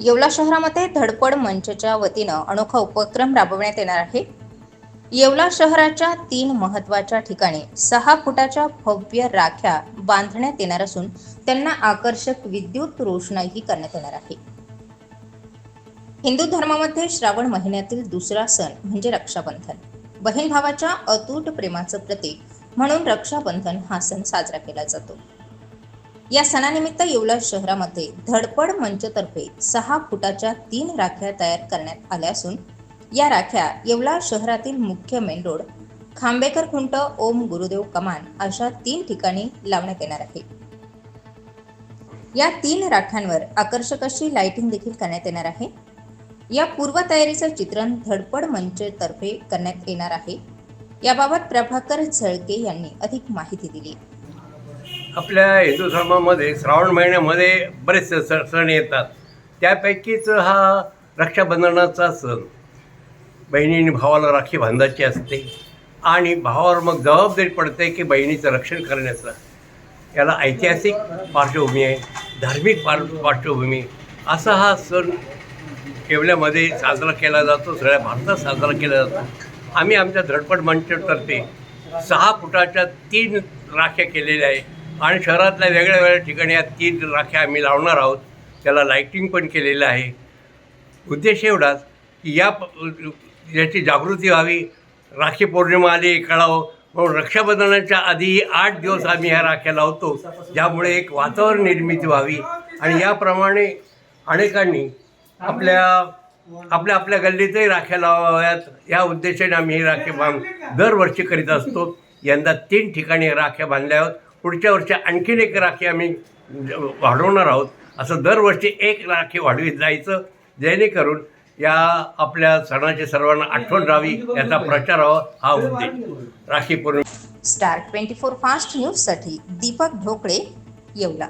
येवला शहरामध्ये धडपड मंचच्या वतीनं अनोखा उपक्रम राबवण्यात येणार आहे. येवला शहराच्या तीन महत्त्वाच्या ठिकाणी सहा फुटाच्या भव्य राख्या बांधण्यात येणार असून त्यांना आकर्षक विद्युत रोषणाईही करण्यात येणार आहे. हिंदू धर्मामध्ये श्रावण महिन्यातील दुसरा सण म्हणजे रक्षाबंधन. बहीण भावाच्या अतूट प्रेमाचं प्रतीक म्हणून रक्षाबंधन हा सण साजरा केला जातो. या सणानिमित्त येवला शहरामध्ये धडपड मंचतर्फे सहा फुटाच्या तीन राख्या तयार करण्यात आल्या असून या राख्या येवला शहरातील मुख्य मेन रोड खांबेकर खुंट ओम गुरुदेव कमान अशा तीन ठिकाणी लावण्यात येणार आहे. या तीन राख्यांवर आकर्षक अशी लाइटिंग देखील करण्यात येणार आहे. या पूर्वतयारीचं चित्रण धडपड मंचतर्फे करण्यात येणार आहे. याबाबत प्रभाकर झळके यांनी अधिक माहिती दिली. आपल्या हिंदू धर्मामध्ये श्रावण महिन्यामध्ये बरेचसे स सण येतात. त्यापैकीच हा रक्षाबंधनाचा सण. बहिणीने भावाला राखी बांधायची असते. आणि भावावर मग जबाबदारी पडते की बहिणीचं रक्षण करण्याचं. याला ऐतिहासिक पार्श्वभूमी आहे. धार्मिक पार पार्श्वभूमी. असा हा सण केवल्यामध्ये साजरा केला जातो. सगळ्या भारतात साजरा केला जातो. आम्ही आमच्या धडपड मंचतर्फे सहा फुटाच्या तीन राख्या केलेल्या आहे. आणि शहरातल्या वेगळ्या वेगळ्या ठिकाणी या तीन राख्या आम्ही लावणार आहोत. त्याला लाईटिंग पण केलेलं आहे. उद्देश एवढाच की या याची जागृती व्हावी. राखी पौर्णिमा आली कळावं. म्हणून रक्षाबंधनाच्या आधी आठ दिवस आम्ही ह्या राख्या लावतो. ज्यामुळे एक वातावरण निर्मिती व्हावी. आणि याप्रमाणे अनेकांनी आपल्या आपल्या आपल्या गल्लीतही राख्या लावाव्यात. या उद्देशाने आम्ही ही राखे बांध दरवर्षी करीत असतो. यंदा तीन ठिकाणी राख्या बांधल्या आहोत. पुढच्या वर्षी आणखीन एक राखी आम्ही वाढवणार आहोत. असं दरवर्षी एक राखी वाढवीत जायचं जेणेकरून या आपल्या सणाची सर्वांना आठवण राहावी याचा प्रचार व्हावा हा उद्देश. राखी पूर्ण स्टार ट्वेंटी फोर फास्ट न्यूजसाठी दीपक ढोकळे येवला.